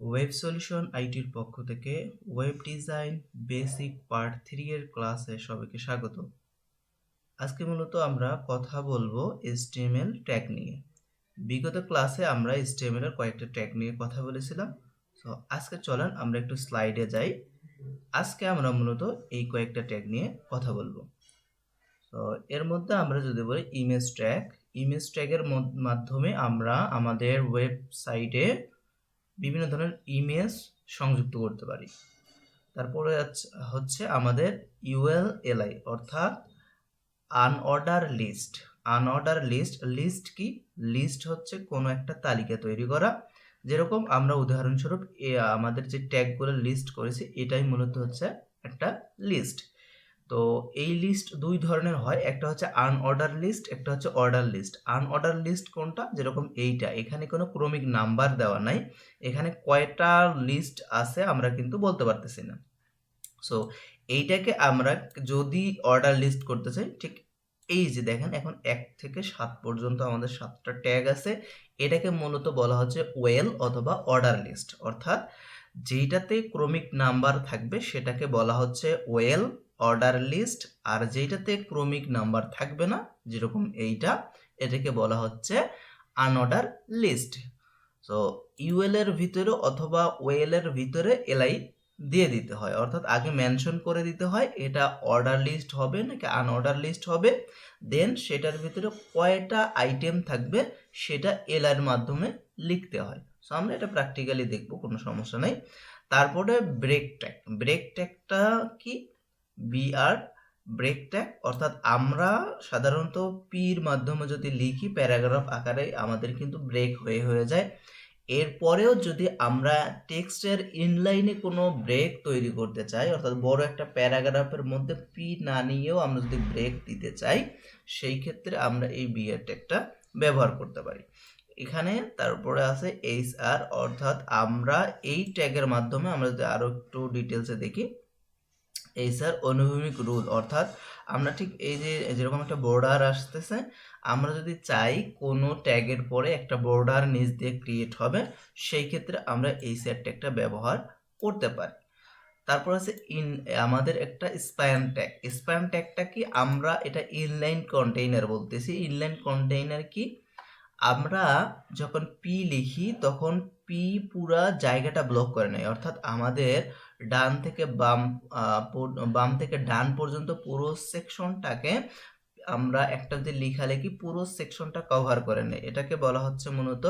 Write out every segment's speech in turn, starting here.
Web solution আইটির পক্ষ থেকে web design basic part three এর ক্লাসে সবাইকে স্বাগত। আজকে মূলত আমরা কথা বলব HTML ট্যাগ নিয়ে। বিগত ক্লাসে আমরা HTML এর কয়েকটা ট্যাগ নিয়ে কথা বলেছিলাম। সো আজকে চলেন আমরা একটু স্লাইডে যাই। আজকে আমরা মূলত এই কয়েকটা ট্যাগ নিয়ে কথা বলব। তো এর মধ্যে আমরা যদি বলি ইমেজ ট্যাগ, ইমেজ ট্যাগের মাধ্যমে আমরা আমাদের ওয়েবসাইটে বিভিন্ন ধরনের ইমেজ সংযুক্ত করতে পারি। তারপরে হচ্ছে আমাদের ইউএলএলআই অর্থাৎ unorder list unorder list list কি? লিস্ট হচ্ছে কোনো একটা তালিকা তৈরি করা। যেরকম আমরা উদাহরণস্বরূপ আমাদের যে ট্যাগগুলো লিস্ট করেছি, এটাই মূলত হচ্ছে একটা লিস্ট তো এই লিস্ট দুই ধরনের হয়, একটা হচ্ছে আনঅর্ডার লিস্ট একটা হচ্ছে অর্ডার লিস্ট আনঅর্ডার লিস্ট কোনটা? যেরকম এইটা। এখানে কোনো ক্রমিক নাম্বার দেওয়া নাই। এখানে কয়টা লিস্ট আছে আমরা কিন্তু বলতে পারতেছি না। সো এইটাকে আমরা যদি অর্ডার লিস্ট করতে চাই, ঠিক এই যে দেখেন, এখন এক থেকে সাত পর্যন্ত আমাদের সাতটা ট্যাগ আছে। এটাকে মূলত বলা হচ্ছে ওয়েল অথবা অর্ডার লিস্ট অর্থাৎ যেইটাতে ক্রমিক নাম্বার থাকবে, সেটাকে বলা হচ্ছে ওয়েল অর্ডার লিস্ট আর যেইটাতে ক্রমিক নাম্বার থাকবে না, যেরকম এইটা, এটাকে বলা হচ্ছে আনঅর্ডার লিস্ট সো ইউএল এর ভিতরে অথবা ওয়েল এর ভিতরে এলআই দিয়ে দিতে হয়। অর্থাৎ আগে মেনশন করে দিতে হয়, এটা অর্ডার লিস্ট হবে নাকি আনঅর্ডার লিস্ট হবে দেন সেটার ভিতরে কয়টা আইটেম থাকবে, সেটা এলআর মাধ্যমে লিখতে হয়। সো আমরা এটা প্র্যাকটিক্যালি দেখব, কোনো সমস্যা নেই। তারপরে ব্রেক ট্যাগ ব্রেক ট্যাগটা কি? বিআর ব্রেক ট্যাগ অর্থাৎ আমরা সাধারণত পির মাধ্যমে যদি লিখি প্যারাগ্রাফ আকারে আমাদের কিন্তু ব্রেক হয়ে হয়ে যায়। এরপরেও যদি আমরা টেক্সটের ইনলাইনে কোনো ব্রেক তৈরি করতে চাই, অর্থাৎ বড় একটা প্যারাগ্রাফের মধ্যে পি না নিয়েও আমরা যদি ব্রেক দিতে চাই, সেই ক্ষেত্রে আমরা এই বিআর ট্যাগটা ব্যবহার করতে পারি। এখানে তারপরে আছে এইচ আর অর্থাৎ আমরা এই ট্যাগের মাধ্যমে আমরা যদি আরও একটু ডিটেলসে দেখি এই স্যার অনুভূমিক রুল অর্থাৎ আমরা ঠিক এই যে যেরকম একটা বর্ডার আসতেছে, আমরা যদি চাই কোনো ট্যাগের পরে একটা বর্ডার নিচ দিয়ে ক্রিয়েট হবে, সেই ক্ষেত্রে আমরা এই স্যার ট্যাগটা ব্যবহার করতে পারি। তারপর আছে ইন আমাদের একটা স্প্যান ট্যাগ স্প্যান ট্যাগটা কি? আমরা এটা ইনলাইন কন্টেইনার বলতেছি। ইনলাইন কন্টেইনার কি? আমরা যখন পি লিখি, তখন পি পুরা জায়গাটা ব্লক করে নেয়। অর্থাৎ আমাদের ডান থেকে বাম বাম থেকে ডান পর্যন্ত পুরো সেকশনটাকে আমরা একটা যদি লেখালেখি পুরো সেকশনটা কভার করে নেয় এটাকে বলা হচ্ছে মূলত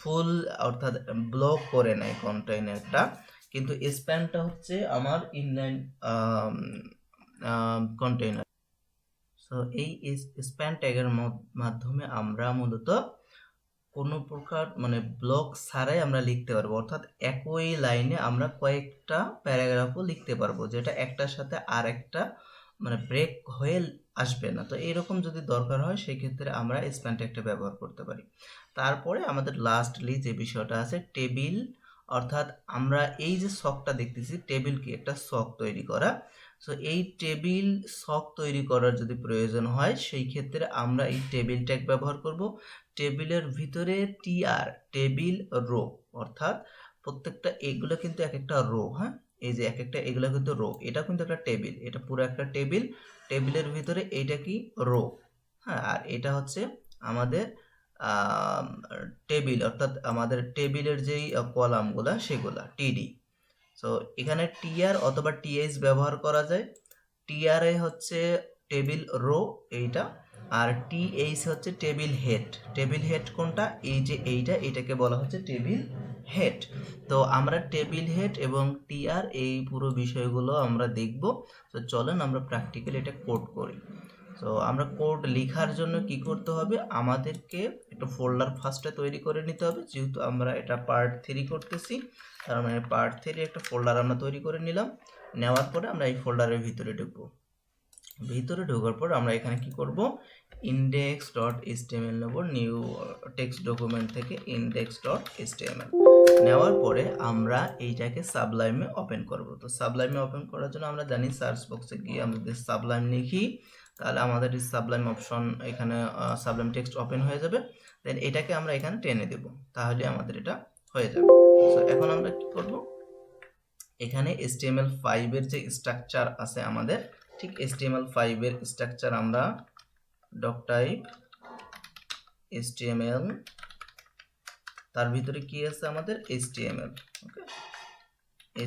ফুল অর্থাৎ ব্লক করে নেয় কন্টেইনারটা কিন্তু স্প্যানটা হচ্ছে আমার ইনলাইন কন্টেইনার সো এই স্প্যান ট্যাগের মাধ্যমে আমরা মূলত কোনো প্রকার মানে ব্লক ছাড়াই আমরা লিখতে পারব। অর্থাৎ একই লাইনে আমরা কয়েকটা প্যারাগ্রাফও লিখতে পারব, যেটা একটার সাথে আর একটা মানে ব্রেক হয়ে আসবে না। তো এইরকম যদি দরকার হয় সেই ক্ষেত্রে আমরা স্প্যান ট্যাগটা ব্যবহার করতে পারি। তারপরে আমাদের লাস্টলি যে বিষয়টা আছে টেবিল অর্থাৎ আমরা এই যে শখটা দেখতেছি টেবিল কি একটা শখ তৈরি করা। সো এই টেবিল শখ তৈরি করার যদি প্রয়োজন হয়, সেই ক্ষেত্রে আমরা এই টেবিল ট্যাগ ব্যবহার করব। টেবিলের ভিতরে টিআর টেবিল রো অর্থাৎ প্রত্যেকটা এগুলো কিন্তু এক একটা রো হ্যাঁ? এই যে এক একটা এগুলো কিন্তু রো এটা কিন্তু একটা টেবিল এটা পুরো একটা টেবিল টেবিলের ভিতরে এইটা কি রো হ্যাঁ? আর এটা হচ্ছে আমাদের টেবিল অর্থাৎ আমাদের টেবিলের যেই কলামগুলা সেগুলা টিডি সো এখানে টিআর অথবা টিএইচ ব্যবহার করা যায়। টিআরএ হচ্ছে টেবিল রো এইটা, আর টিএইচ হচ্ছে টেবিল হেড। টেবিল হেড কোনটা? এই যে এইটা, এটাকে বলা হচ্ছে টেবিল হেড। তো আমরা টেবিল হেড এবং টিআর এই পুরো বিষয়গুলো আমরা দেখব। তো চলেন আমরা প্র্যাকটিক্যালি এটা কোড করি। তো আমরা কোড লেখার জন্য কি করতে হবে? আমাদেরকে একটা ফোল্ডার ফার্স্টে তৈরি করে নিতে হবে। যেহেতু আমরা এটা পার্ট থ্রি করতেছি তার মানে পার্ট থ্রি একটা ফোল্ডার আমরা তৈরি করে নিলাম। নেওয়ার পরে আমরা এই ফোল্ডারের ভিতরে ঢুকবো। ভিতরে ঢোকার পর আমরা এখানে কি করব? ইন্ডেক্স ডট এসটিএমএল নেব নিউ টেক্সট ডকুমেন্ট থেকে ইন্ডেক্স ডট এসটিএমএল নেওয়ার পরে আমরা এইটাকে সাবলাইমে ওপেন করব। তো সাবলাইমে ওপেন করার জন্য আমরা জানি সার্চ বক্সে গিয়ে আমরা যদি সাবলাইম লিখি, তাহলে আমাদের এই সাবলাইম অপশন এখানে সাবলাইম টেক্সট ওপেন হয়ে যাবে। দেন এটাকে আমরা এখানে টেনে দেব। তাহলে আমাদের এটা হয়ে যাবে। তো এখন আমরা কি করব? এখানে HTML5 এর যে স্ট্রাকচার আছে আমাদের, ঠিক HTML5 এর স্ট্রাকচার আমরা ডক টাইপ HTML, তার ভিতরে কি আছে আমাদের? HTML okay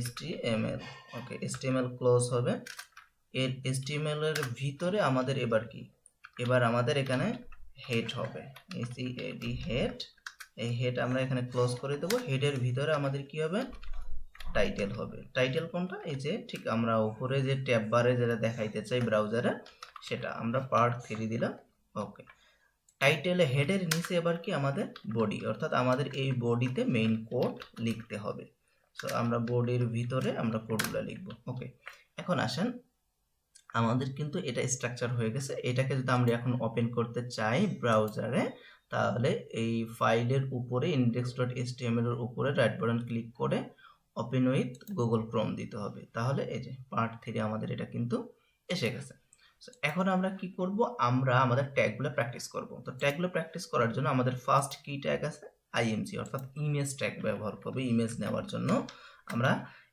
HTML okay HTML close হবে। এর HTML এর ভিতরে আমাদের এবার কি? এবার আমাদের এখানে হেড হবে। এসিএডি হেড এই হেড আমরা এখানে ক্লোজ করে দেবো। হেডের ভিতরে আমাদের কি হবে? টাইটেল হবে। টাইটেল কোনটা? এই যে ঠিক আমরা উপরে যে ট্যাব বারে যেটা দেখাইতে চাই ব্রাউজারে সেটা আমরা পার্ট থ্রি দিলাম। ওকে টাইটেলে হেডের নিচে এবার কি আমাদের? বডি অর্থাৎ আমাদের এই বডিতে মেইন কোড লিখতে হবে। সো আমরা বডির ভিতরে আমরা কোডগুলো লিখব। ওকে এখন আসেন। আমাদের কিন্তু এটা স্ট্রাকচার হয়ে গেছে। এটাকে যদি আমরা এখন ওপেন করতে চাই ব্রাউজারে তাহলে এই ফাইলের উপরে ইন্ডেক্স ডট এর উপরে রাইট বাটন ক্লিক করে ওপেন উইথ গুগল ক্রোম দিতে হবে। তাহলে এই যে পার্ট থ্রি আমাদের এটা কিন্তু এসে গেছে। এখন আমরা কি করব? আমরা আমাদের ট্যাগগুলো প্র্যাকটিস করব। তো ট্যাগগুলো প্র্যাকটিস করার জন্য আমাদের ফার্স্ট কি ট্যাগ আছে আইএমজি অর্থাৎ ইমেজ ট্যাগ ব্যবহার করব। ইমেজ নেওয়ার জন্য আমরা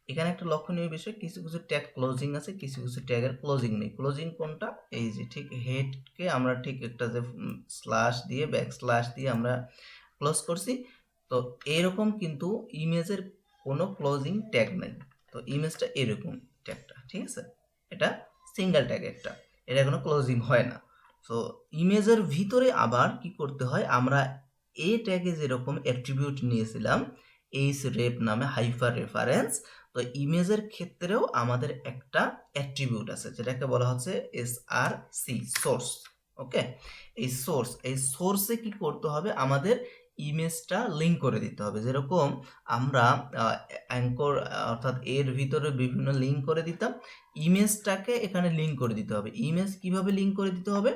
এখানে একটা লক্ষণীয় বিষয়, কিছু কিছু ট্যাগ ক্লোজিং আছে, কিছু কিছু ট্যাগের ক্লোজিং নেই। ক্লোজিং কোনটা? এই যে ঠিক হেডকে আমরা ঠিক একটা যে স্ল্যাশ দিয়ে ব্যাক স্ল্যাশ দিয়ে আমরা ক্লোজ করছি। তো এরকম কিন্তু ইমেজের কোনো ক্লোজিং ট্যাগ নেই। তো ইমেজটা এরকম ট্যাগটা ঠিক আছে? এটা সিঙ্গেল ট্যাগ একটা। এটা কোনো ক্লোজিং হয় না। তো ইমেজের ভিতরে আবার কি করতে হয়? আমরা এ ট্যাগে যেরকম অ্যাট্রিবিউট নিয়েছিলাম এইচ রেপ নামে হাইফার রেফারেন্স তো ইমেজের ক্ষেত্রেও আমাদের একটা অ্যাট্রিবিউট আছে, যেটাকে বলা হচ্ছে S R C source okay এই সোর্স এই সোর্সে কি করতে হবে? আমাদের ইমেজটা লিঙ্ক করে দিতে হবে। যেরকম আমরা অ্যাঙ্কর অর্থাৎ এর ভিতরে বিভিন্ন লিঙ্ক করে দিতাম ইমেজটাকে এখানে লিঙ্ক করে দিতে হবে। ইমেজ কীভাবে লিঙ্ক করে দিতে হবে?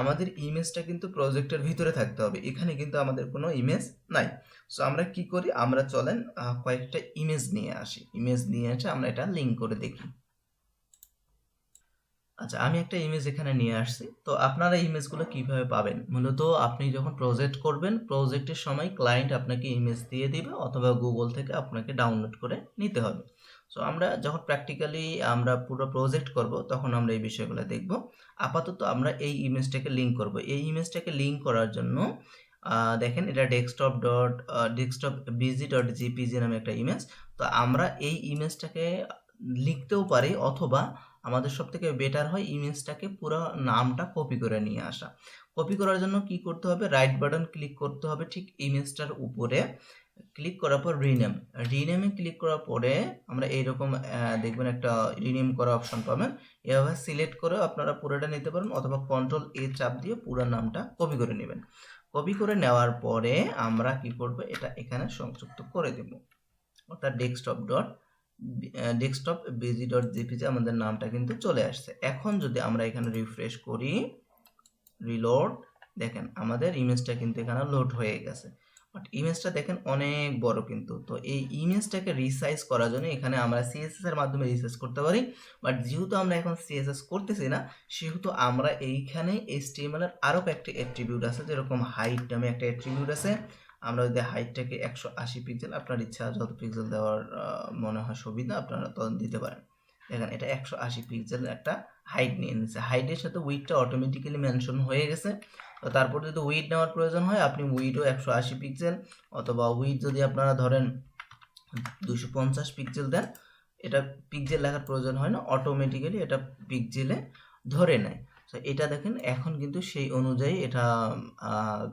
আমাদের ইমেজটা কিন্তু প্রজেক্টের ভিতরে থাকতে হবে। এখানে কিন্তু আমাদের কোনো ইমেজ নাই। সো আমরা কি করি? আমরা চলেন কয়েকটা ইমেজ নিয়ে আসি। ইমেজ নিয়ে এসে আমরা এটা লিঙ্ক করে দেখি। আচ্ছা আমি একটা ইমেজ এখানে নিয়ে আসছি। তো আপনারা ইমেজগুলো কীভাবে পাবেন? মূলত আপনি যখন প্রজেক্ট করবেন প্রজেক্টের সময় ক্লায়েন্ট আপনাকে ইমেজ দিয়ে দিবে অথবা গুগল থেকে আপনাকে ডাউনলোড করে নিতে হবে। সো আমরা যখন প্র্যাকটিক্যালি আমরা পুরো প্রজেক্ট করব, তখন আমরা এই বিষয়গুলো দেখব। আপাতত আমরা এই ইমেজটাকে লিঙ্ক করব। এই ইমেজটাকে লিঙ্ক করার জন্য দেখেন এটা desktop dot desktop BG dot JPG নামে একটা ইমেজ তো আমরা এই ইমেজটাকে লিখতেও পারি অথবা আমাদের সব থেকে বেটার হয় ইমেজটাকে পুরো নামটা কপি করে নিয়ে আসা। কপি করার জন্য কি করতে হবে? রাইট বাটন ক্লিক করতে হবে ঠিক ইমেজটার উপরে। ক্লিক করার পর রিনেম রিনেমে ক্লিক করার পরে আমরা এইরকম দেখবেন একটা রিনেম করা অপশন পাবেন। এভাবে সিলেক্ট করে আপনারা পুরোটা নিতে পারেন অথবা কন্ট্রোল এ চাপ দিয়ে পুরো নামটা কপি করে নেবেন। কপি করে নেওয়ার পরে আমরা কি করব? এটা এখানে সংযুক্ত করে দেব। অর্থাৎ desktop dot desktop BG dot JPG আমাদের নামটা কিন্তু চলে আসছে। এখন যদি আমরা এখানে রিফ্রেশ করি রিলোড দেখেন আমাদের ইমেজটা কিন্তু এখানে লোড হয়ে গেছে। বাট ইমেজটা দেখেন অনেক বড় কিন্তু। তো এই ইমেজটাকে রিসাইজ করার জন্য এখানে আমরা সিএসএস এর মাধ্যমে রিসাইজ করতে পারি। বাট যেহেতু আমরা এখন সিএসএস করতেছি না, সেহেতু আমরা এইখানে এইচটিএমএল এর আরও কয়েকটি অ্যাট্রিবিউট আছে, যেরকম হাইট নামে একটা অ্যাট্রিবিউট আছে। আমরা যদি হাইটটাকে একশো আশি পিক্সেল আপনার ইচ্ছা যত পিক্সেল দেওয়ার মনে হয় সুবিধা, আপনারা তখন দিতে পারেন। দেখেন, এটা একশো আশি পিক্সেল একটা হাইট নিয়ে নিচ্ছে। হাইটের সাথে উইডটা অটোমেটিক্যালি মেনশন হয়ে গেছে। তো তারপর যদি উইড নেওয়ার প্রয়োজন হয়, আপনি উইডও একশো আশি পিক্সেল অথবা উইড যদি আপনারা ধরেন দুশো পঞ্চাশ পিক্সেল দেন, এটা পিক্সেল লেখার প্রয়োজন হয় না অটোমেটিক্যালি এটা পিক্সেলে ধরে নেয়। তো এটা দেখেন, এখন কিন্তু সেই অনুযায়ী এটা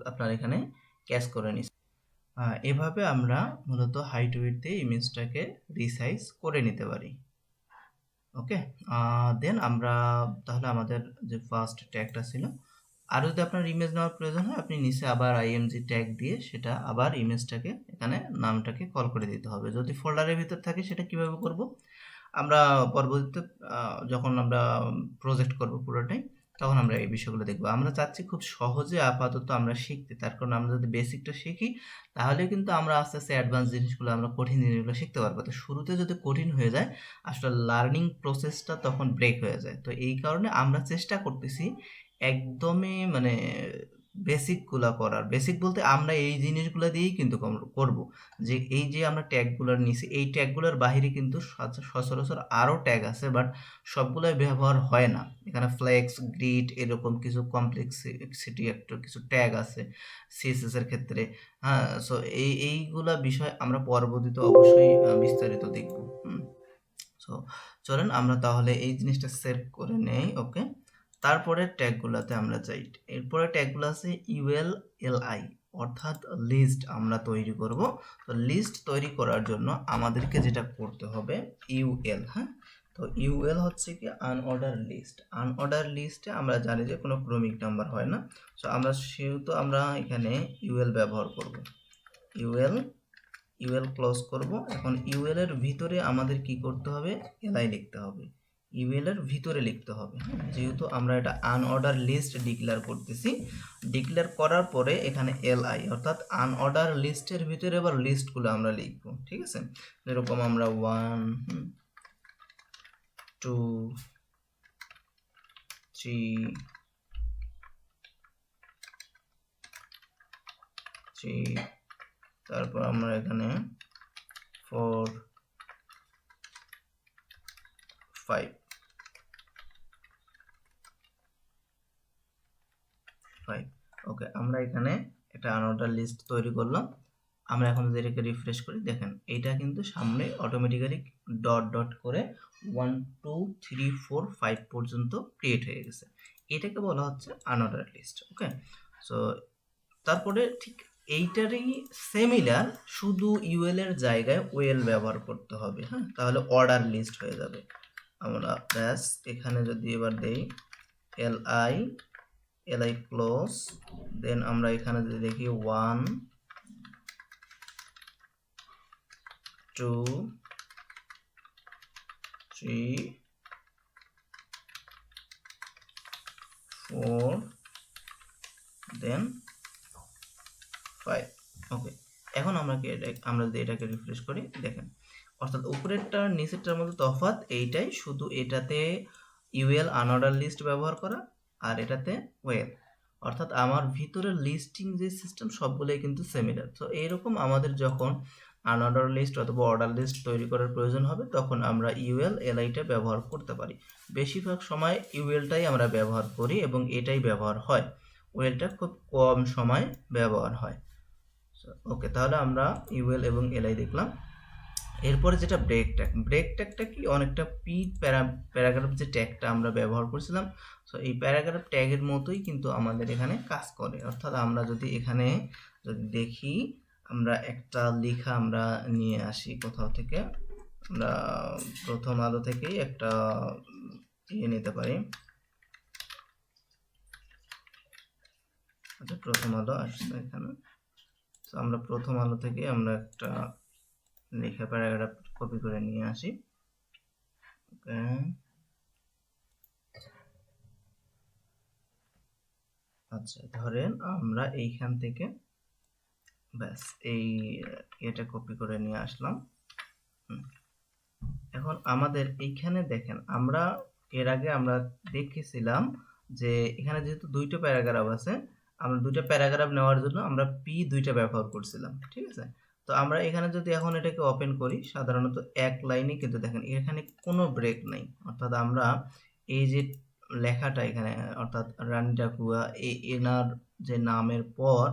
আপনার এখানে ক্যাচ করে নিচ্ছে এভাবে আমরা মূলত হাইট উইড দিয়ে ইমেজটাকে রিসাইজ করে নিতে পারি। ওকে? দেন আমরা তাহলে আমাদের যে ফার্স্ট ট্যাগটা ছিল, আর যদি আপনার ইমেজ নেওয়ার প্রয়োজন হয়, আপনি নিচে আবার আইএমজি ট্যাগ দিয়ে সেটা আবার ইমেজটাকে এখানে নামটাকে কল করে দিতে হবে। যদি ফোল্ডারের ভিতর থাকে, সেটা কীভাবে করব? আমরা পরবর্তীতে যখন আমরা প্রজেক্ট করব পুরোটাই তখন আমরা এই বিষয়গুলো দেখব। আমরা চাচ্ছি খুব সহজে আপাতত আমরা শিখতে। তার কারণ আমরা যদি বেসিকটা শিখি, তাহলে কিন্তু আমরা আস্তে আস্তে অ্যাডভান্স জিনিসগুলো আমরা কঠিন জিনিসগুলো শিখতে পারব। তো শুরুতে যদি কঠিন হয়ে যায়, আসলে লার্নিং প্রসেসটা তখন ব্রেক হয়ে যায়। তো এই কারণে আমরা চেষ্টা করতেছি একদমই মানে বেসিকগুলা করার। বেসিক বলতে আমরা এই জিনিসগুলো দিয়েই কিন্তু করব। যে এই যে আমরা ট্যাগগুলোর নিছি এই ট্যাগগুলোর বাইরে কিন্তু সচ- সচরাচর আরও ট্যাগ আছে, বাট সবগুলোই ব্যবহার হয় না। এখানে ফ্লেক্স গ্রিড এরকম কিছু কমপ্লেক্সিটি একটা কিছু ট্যাগ আছে সিএসএস এর ক্ষেত্রে। হ্যাঁ সো এই, এইগুলা বিষয় আমরা পরবর্তীতে অবশ্যই বিস্তারিত দেখব। সো চলেন আমরা তাহলে এই জিনিসটা সেভ করে নেই ওকে তারপরে ট্যাগগুলোতে আমরা যাই। এরপরে ট্যাগগুলো আছে ইউএল এল আই অর্থাৎ লিস্ট আমরা তৈরি করব। তো লিস্ট তৈরি করার জন্য আমাদেরকে যেটা করতে হবে ইউএল হ্যাঁ? তো ইউএল হচ্ছে কি আনঅর্ডার লিস্ট আনঅর্ডার লিস্টে আমরা জানি যে কোনো ক্রমিক নাম্বার হয় না। সো আমরা সেহেতু আমরা এখানে ইউএল ব্যবহার করব। ইউএল ইউএল ক্লোজ করব। এখন ইউএল এর ভিতরে আমাদের কি করতে হবে? এলআই লিখতে হবে। ইমেলের ভিতরে লিখতে হবে হ্যাঁ? যেহেতু আমরা এটা আনঅর্ডার লিস্ট ডিক্লেয়ার করতেছি ডিক্লেয়ার করার পরে এখানে এল আই অর্থাৎ আনঅর্ডার লিস্টের ভিতরে এবার লিস্টগুলো আমরা লিখব, ঠিক আছে? যেরকম আমরা ওয়ান টু থ্রি থ্রি তারপর আমরা এখানে ফোর ফাইভ ওকে, আমরা এখানে একটা আনঅর্ডার লিস্ট তৈরি করলাম। আমরা এখন যদি এটাকে রিফ্রেশ করি, দেখেন এটা কিন্তু সামনে অটোমেটিক্যালি ডট ডট করে one two three four five পর্যন্ত ক্রিয়েট হয়ে গেছে। এটাকে বলা হচ্ছে আনঅর্ডার লিস্ট ওকে? সো তারপরে ঠিক এইটারই সেমিলার শুধু ইউএল এর জায়গায় ওয়েল ব্যবহার করতে হবে হ্যাঁ? তাহলে অর্ডার লিস্ট হয়ে যাবে। আমরা ব্যাস এখানে যদি এবার দেই L I L I close. Then আমরা এখানে যদি দেখি one two three four then five okay এখন আমরা কি আমরা যদি এটাকে রিফ্রেশ করি, দেখেন। অর্থাৎ উপরেরটা নিচেরটার মধ্যে তফাৎ এইটাই, শুধু এটাতে ইউএল আনঅর্ডার লিস্ট ব্যবহার করা আর এটাতে ওয়েল অর্থাৎ আমার ভিতরের লিস্টিং যে সিস্টেম সবগুলোই কিন্তু সিমিলার তো এইরকম আমাদের যখন আনঅর্ডার লিস্ট অথবা অর্ডার লিস্ট তৈরি করার প্রয়োজন হবে, তখন আমরা ইউএল এলআইটা ব্যবহার করতে পারি। বেশিরভাগ সময় ইউএলটাই আমরা ব্যবহার করি এবং এটাই ব্যবহার হয়। ওয়েলটা খুব কম সময় ব্যবহার হয়। ওকে তাহলে আমরা ইউএল এবং এলআই দেখলাম। এরপরে যেটা ব্রেক ট্যাগ ব্রেক ট্যাগটা কি? অনেকটা পি প্যারা প্যারাগ্রাফ যে ট্যাগটা আমরা ব্যবহার করছিলাম সো এই প্যারাগ্রাফ ট্যাগের মতোই কিন্তু আমাদের এখানে কাজ করে। অর্থাৎ আমরা যদি এখানে যদি দেখি, আমরা একটা লেখা আমরা নিয়ে আসি কোথাও থেকে, আমরা প্রথম আলো থেকেই একটা ইয়ে নিতে পারি। আচ্ছা প্রথম আলো আসছে এখানে। তো আমরা প্রথম আলো থেকে আমরা একটা লেখা প্যারাগ্রাফ কপি করে নিয়ে আসি। আচ্ছা ধরেন আমরা এইখান থেকে ব্যাস এই এটা কপি করে নিয়ে আসলাম। এখন আমাদের এইখানে দেখেন, আমরা এর আগে আমরা দেখেছিলাম যে এখানে যেহেতু দুইটা প্যারাগ্রাফ আছে, আমরা দুইটা প্যারাগ্রাফ নেওয়ার জন্য আমরা পি দুইটা ব্যবহার করছিলাম, ঠিক আছে? তো আমরা এখানে যদি এখন এটাকে ওপেন করি, সাধারণত এক লাইনে কিন্তু দেখেন এখানে কোনো ব্রেক নাই। অর্থাৎ আমরা এই যে লেখাটা এখানে, অর্থাৎ রানী ডাকুয়া এনার যে নামের পর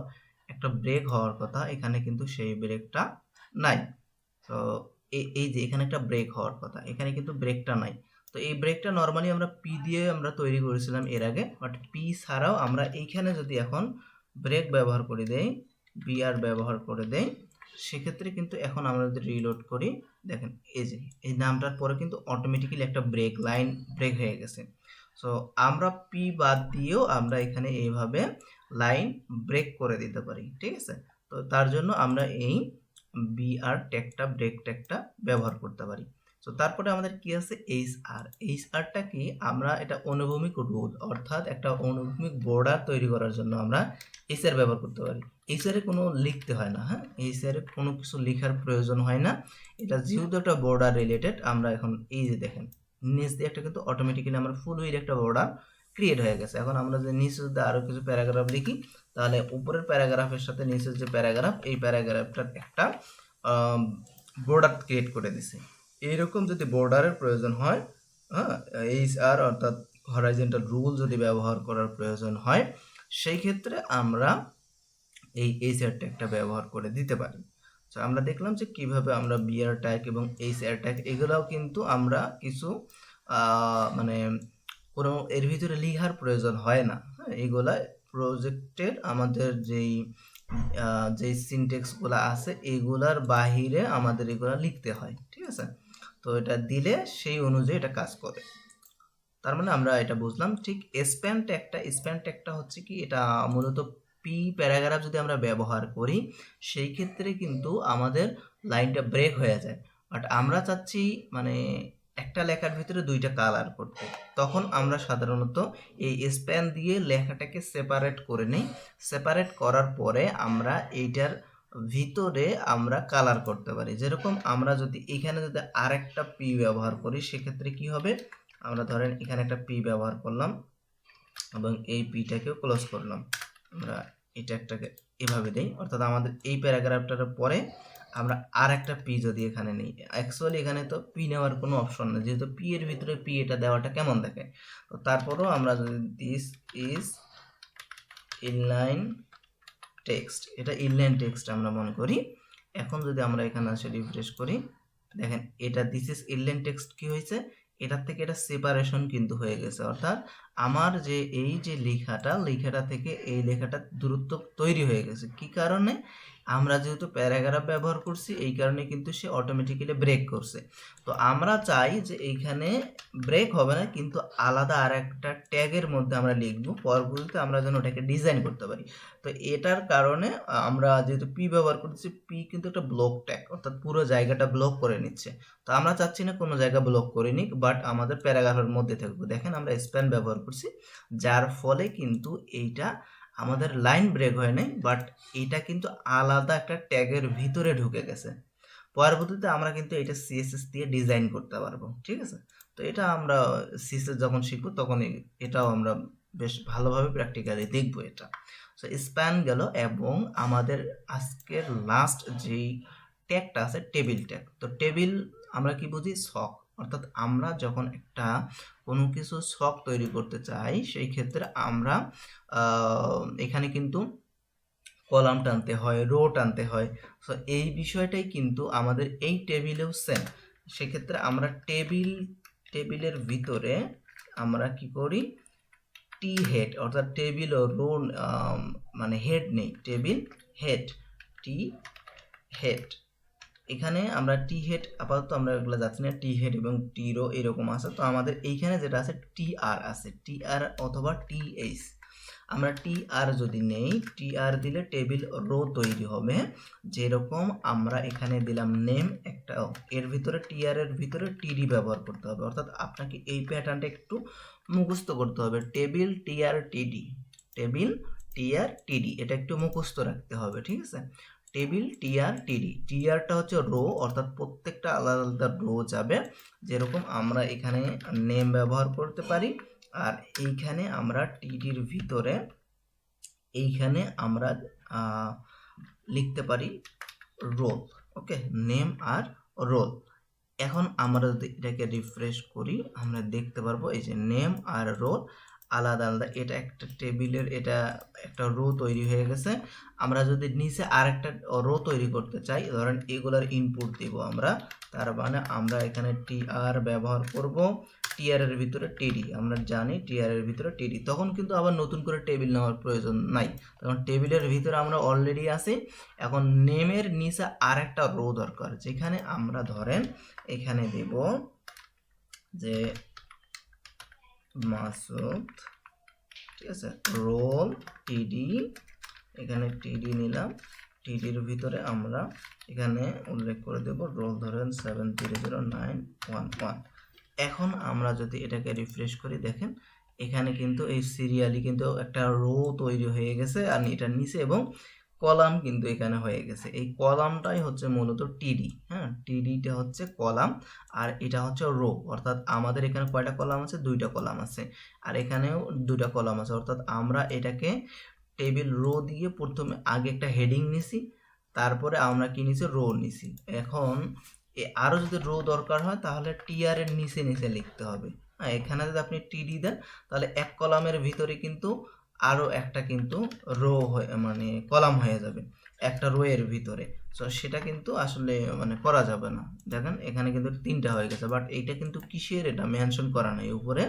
একটা ব্রেক হওয়ার কথা, এখানে কিন্তু সেই ব্রেকটা নাই। তো এই যে এখানে একটা ব্রেক হওয়ার কথা, এখানে কিন্তু ব্রেকটা নাই। তো এই ব্রেকটা নর্মালি আমরা পি দিয়ে আমরা তৈরি করেছিলাম এর আগে বাট পি ছাড়াও আমরা এইখানে যদি এখন ব্রেক ব্যবহার করে দেই বিআর ব্যবহার করে দেই সেক্ষেত্রে কিন্তু এখন আমরা যদি রিলোড করি, দেখেন এই যে, এই নামটার পরে কিন্তু অটোমেটিক্যালি একটা ব্রেক লাইন ব্রেক হয়ে গেছে। সো আমরা পি বাদ দিয়েও আমরা এখানে এইভাবে লাইন ব্রেক করে দিতে পারি, ঠিক আছে? তো তার জন্য আমরা এই বিআর ট্যাগটা ব্রেক ট্যাগটা ব্যবহার করতে পারি। তো তারপরে আমাদের কি আছে? এইচ আর এইচ আরটা কি? আমরা এটা অনুভূমিক রুল অর্থাৎ একটা অনুভূমিক বর্ডার তৈরি করার জন্য আমরা এইচ আর ব্যবহার করতে পারি। এইচ আরে কোনো লিখতে হয় না হ্যাঁ? এইচ আরে কোনো কিছু লেখার প্রয়োজন হয় না। এটা যেহেতু একটা বর্ডার রিলেটেড আমরা এখন এই যে দেখেন, নিচ দিয়ে একটা কিন্তু অটোমেটিক্যালি আমার ফুল উইল একটা বর্ডার ক্রিয়েট হয়ে গেছে। এখন আমরা যে নিচে যদি আরও কিছু প্যারাগ্রাফ লিখি, তাহলে উপরের প্যারাগ্রাফের সাথে নিচের যে প্যারাগ্রাফ এই প্যারাগ্রাফটার একটা বর্ডার ক্রিয়েট করে দিছে। এইরকম যদি বর্ডারের প্রয়োজন হয় হ্যাঁ এইচ আর অর্থাৎ হরাইজেন্টাল রুল যদি ব্যবহার করার প্রয়োজন হয়, সেই ক্ষেত্রে আমরা এই এইচ আর ট্যাগটা ব্যবহার করে দিতে পারি তো আমরা দেখলাম যে কীভাবে আমরা বিআর ট্যাগ এবং এইচ আর ট্যাগ এগুলাও কিন্তু আমরা কিছু মানে কোনো এর ভিতরে লিখার প্রয়োজন হয় না। হ্যাঁ এগুলা প্রজেক্টের আমাদের যেই যেই সিনটেক্সগুলো আছে, এগুলার বাহিরে আমাদের এগুলা লিখতে হয়, ঠিক আছে? তো এটা দিলে সেই অনুযায়ী এটা কাজ করে। তার মানে আমরা এটা বুঝলাম, ঠিক স্প্যান ট্যাগটা স্প্যান ট্যাগটা হচ্ছে কি, এটা মূলত পি প্যারাগ্রাফ যদি আমরা ব্যবহার করি, সেই ক্ষেত্রে কিন্তু আমাদের লাইনটা ব্রেক হয়ে যায়। বাট আমরা চাচ্ছি মানে একটা লেখার ভিতরে দুইটা কালার করতে। তখন আমরা সাধারণত এই স্প্যান দিয়ে লেখাটাকে সেপারেট করে নিই। সেপারেট করার পরে আমরা এইটার ভিতরে আমরা কালার করতে পারি। যেরকম আমরা যদি এখানে যদি আরেকটা পি ব্যবহার করি, সেক্ষেত্রে কি হবে? আমরা ধরেন এখানে একটা পি ব্যবহার করলাম এবং এই পিটাকেও ক্লোজ করলাম। আমরা এটা একটাকে এভাবে দেই। অর্থাৎ আমাদের এই প্যারাগ্রাফটার পরে আমরা আর একটা পি যদি এখানে নিই। অ্যাকচুয়ালি এখানে তো পি নেওয়ার কোনো অপশন নেই যেহেতু পি এর ভিতরে পি এটা দেওয়াটা কেমন দেখে? তো তারপরও আমরা যদি দিস ইজ ইনলাইন টেক্সট এটা ইনলাইন টেক্সট আমরা মনে করি। এখন যদি আমরা এখানে আসে রিফ্রেশ করি, দেখেন এটা দিস ইজ ইনলাইন টেক্সট কি হয়েছে? এটার থেকে এটা সেপারেশন কিন্তু হয়ে গেছে। অর্থাৎ আমার যে এই যে লেখাটা লেখাটা থেকে এই লেখাটা দূরত্ব তৈরি হয়ে গেছে। কি কারণে? আমরা যেহেতু প্যারাগ্রাফ ব্যবহার করছি, এই কারণে কিন্তু সে অটোমেটিক্যালি ব্রেক করছে। তো আমরা চাই যে এইখানে ব্রেক হবে না, কিন্তু আলাদা আর একটা ট্যাগের মধ্যে আমরা লিখব, পরবর্তীতে আমরা যেন ওটাকে ডিজাইন করতে পারি। তো এটার কারণে আমরা যেহেতু পি ব্যবহার করছি পি কিন্তু একটা ব্লক ট্যাগ অর্থাৎ পুরো জায়গাটা ব্লক করে নিচ্ছে। তো আমরা চাচ্ছি না কোনো জায়গা ব্লক করে নিক বাট আমাদের প্যারাগ্রাফের মধ্যে থাকব দেখেন আমরা স্প্যান ব্যবহার করছি, যার ফলে কিন্তু এইটা আমাদের লাইন ব্রেক হয় নাই বাট এটা কিন্তু আলাদা একটা ট্যাগের ভিতরে ঢুকে গেছে। পরবর্তীতে আমরা কিন্তু এটা সিএসএস দিয়ে ডিজাইন করতে পারব, ঠিক আছে? তো এটা আমরা সিএসএস যখন শিখব তখন এটাও আমরা বেশ ভালোভাবে প্র্যাকটিক্যালি দেখব এটা। সো স্প্যান গেল এবং আমাদের আজকের লাস্ট যেই ট্যাগটা আছে টেবিল ট্যাগ তো টেবিল আমরা কি বুঝি? ছক অর্থাৎ আমরা যখন একটা কোনো কিছু ছক তৈরি করতে চাই, সেই ক্ষেত্রে আমরা এখানে কিন্তু কলাম টানতে হয়, রো টানতে হয়। সো এই বিষয়টাই কিন্তু আমাদের এই টেবিলেও সেম সেক্ষেত্রে আমরা টেবিল, টেবিলের ভিতরে আমরা কি করি? টি হেড অর্থাৎ টেবিল ও রো মানে হেড নেই, টেবিল হেড টি হেড এখানে আমরা টি হেড আপাতত আমরা এগুলো যাচ্ছি না। টি হেড এবং টি রো এরকম আছে। তো আমাদের এইখানে যেটা আছে টি আর আছে। টি আর অথবা টি এইচ আমরা টি আর যদি নেই টি আর দিলে টেবিল রো তৈরি হবে। যেরকম আমরা এখানে দিলাম নেম একটা এর ভিতরে টি আর এর ভিতরে টিডি ব্যবহার করতে হবে। অর্থাৎ আপনাকে এই প্যাটার্নটা একটু মুখস্থ করতে হবে। টেবিল টি আর টিডি টেবিল টি আর টিডি এটা একটু মুখস্থ রাখতে হবে, ঠিক আছে? টেবিল টিআর টিডি। টিআরটা হচ্ছে রো, অর্থাৎ প্রত্যেকটা আলাদা আলাদা রো যাবে। যেরকম আমরা এখানে নেম ব্যবহার করতে পারি, আর এইখানে আমরা টিডির ভিতরে, এইখানে আমরা লিখতে পারি রোল, ওকে? নেম আর রোল। এখন আমরা যদি এটাকে রিফ্রেশ করি, আমরা দেখতে পারব এই যে নেম আর রোল। আলাদা আলাদা। এটা একটা টেবিলের, এটা একটা রো তৈরি হয়ে গেছে। আমরা যদি নিচে আরেকটা রো তৈরি করতে চাই, ধরেন এগুলার ইনপুট দিব আমরা। তার মানে আমরা এখানে টি আর ব্যবহার করব। টিআর এর ভিতরে টিডি আমরা জানি টিআর এর ভিতরে টিডি তখন কিন্তু আবার নতুন করে টেবিল নেওয়ার প্রয়োজন নাই। তখন টেবিলের ভিতরে আমরা অলরেডি আছি। এখন নেমের নিচে আরেকটা রো দরকার। যেখানে আমরা ধরেন এখানে দেব যে মাসুদ, ঠিক আছে? রোল, টিডি, এখানে টিডি নিলাম। টিডির ভিতরে আমরা এখানে উল্লেখ করে দেব, রোল ধরেন seven three zero nine one one এখন আমরা যদি এটাকে রিফ্রেশ করি, দেখেন, এখানে কিন্তু এই সিরিয়ালি কিন্তু একটা রো তৈরি হয়ে গেছে, আর এটার নিচে এবং কলাম কিন্তু এখানে হয়ে গেছে। এই কলামটাই হচ্ছে মূলত টিডি হ্যাঁ? টিডিটা হচ্ছে কলাম আর এটা হচ্ছে রো, অর্থাৎ আমাদের এখানে কয়টা কলাম আছে? দুইটা কলাম আছে। আর এখানেও দুইটা কলাম আছে, অর্থাৎ আমরা এটাকে টেবিল রো দিয়ে প্রথমে আগে একটা হেডিং নিছি, তারপরে আমরা কি নিছি? রো নিছি। এখন এ- আরও যদি রো দরকার হয়, তাহলে টিআর এর নিচে নিচে লিখতে হবে। হ্যাঁ এখানে যদি আপনি টিডি দেন, তাহলে এক কলামের ভিতরে কিন্তু আরও একটা কিন্তু রো হয়ে মানে কলাম হয়ে যাবে, একটা রোয়ের ভিতরে। তো সেটা কিন্তু আসলে মানে করা যাবে না। দেখেন, এখানে কিন্তু তিনটা হয়ে গেছে বাট এইটা কিন্তু কিসের? এটা মেনশন করা নেই উপরে।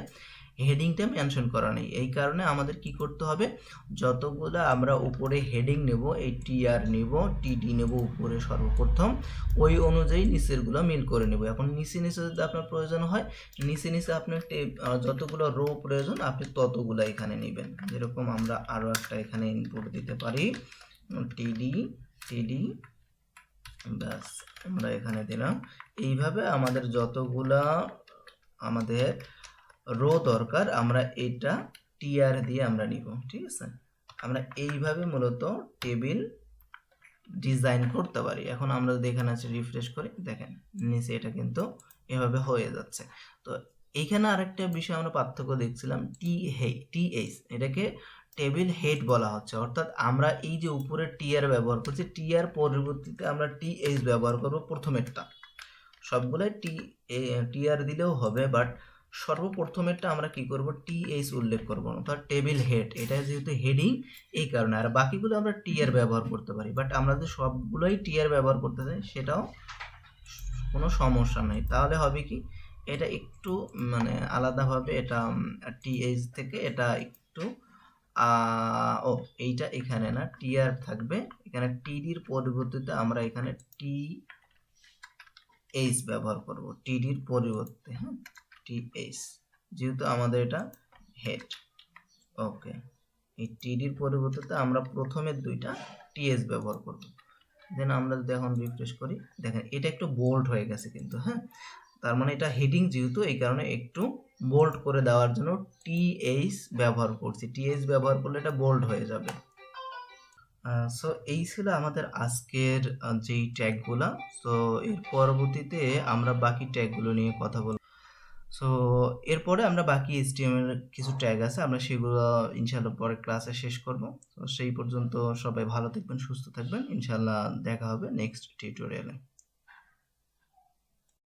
হেডিংটা মেনশন করা নেই। এই কারণে আমাদের কি করতে হবে, যতগুলো আমরা উপরে হেডিং নেব, এই টিআর নেব টিডি নেব উপরে সর্বপ্রথম, ওই অনুযায়ী নিচেরগুলো মিল করে নেব। এখন নিচে নিচে যদি আপনার প্রয়োজন হয়, নিচে নিচে আপনার টে- যতগুলো রো প্রয়োজন, আপনি ততগুলো এখানে নেবেন। যেরকম আমরা আরও একটা এখানে ইনপুট দিতে পারি টিডি টিডি ব্যাস, আমরা এখানে দিলাম। এইভাবে আমাদের যতগুলা আমাদের রো দরকার, আমরা এটা টিআর দিয়ে আমরা নিব, ঠিক আছে? আমরা এইভাবে মূলত টেবিল ডিজাইন করতে পারি। এখন আমরা যদি এখানে আছে রিফ্রেশ করি, দেখেন, নিচে এটা কিন্তু এভাবে হয়ে যাচ্ছে। তো এইখানে আরেকটা বিষয় আমরা পার্থক্য দেখছিলাম টি হে টি এইচ এটাকে টেবিল হেড বলা হচ্ছে। অর্থাৎ আমরা এই যে উপরে টিআর ব্যবহার করছি টিআর পরবর্তীতে আমরা টি এইচ ব্যবহার করব প্রথমেরটা। সবগুলাই টি টিআর দিলেও হবে বাট সর্বপ্রথমেরটা আমরা কি করব? টি এইচ উল্লেখ করব। অর্থাৎ টেবিল হেড এটা যেহেতু হেডিং এই কারণে। আর বাকিগুলো আমরা টিআর ব্যবহার করতে পারি। বাট আমরা যদি সবগুলোই টিআর ব্যবহার করতে চাই, সেটাও কোনো সমস্যা নেই। তাহলে হবে কি? এটা একটু মানে আলাদাভাবে এটা টিএইচ থেকে এটা একটু ও, এইটা এখানে না টিআর থাকবে। এখানে টিডির পরিবর্তিতে আমরা এখানে টি এইচ ব্যবহার করব। টিডির পরিবর্তে হ্যাঁ? টি এইচ যেহেতু আমাদের এটা হেড ওকে এই টিডির পরিবর্তে আমরা প্রথমের দুইটা টিএস ব্যবহার করব। দেন আমরা যদি এখন রিফ্রেশ করি, দেখেন এটা একটু বোল্ড হয়ে গেছে কিন্তু হ্যাঁ? তার মানে এটা হেডিং যেহেতু, এই কারণে একটু বোল্ড করে দেওয়ার জন্য টিএইচ ব্যবহার করছি। টিএইচ ব্যবহার করলে এটা বোল্ড হয়ে যাবে। সো এই ছিল আমাদের আজকের যেই ট্যাগগুলা সো এর পরবর্তীতে আমরা বাকি ট্যাগগুলো নিয়ে কথা বলব। সো এরপরে আমরা বাকি এসটিএমের কিছু ট্যাগ আছে, আমরা সেগুলো ইনশাল্লাহ পরে ক্লাসে শেষ করব। তো সেই পর্যন্ত সবাই ভালো থাকবেন, সুস্থ থাকবেন। ইনশাল্লাহ দেখা হবে নেক্সট টিউটোরিয়ালে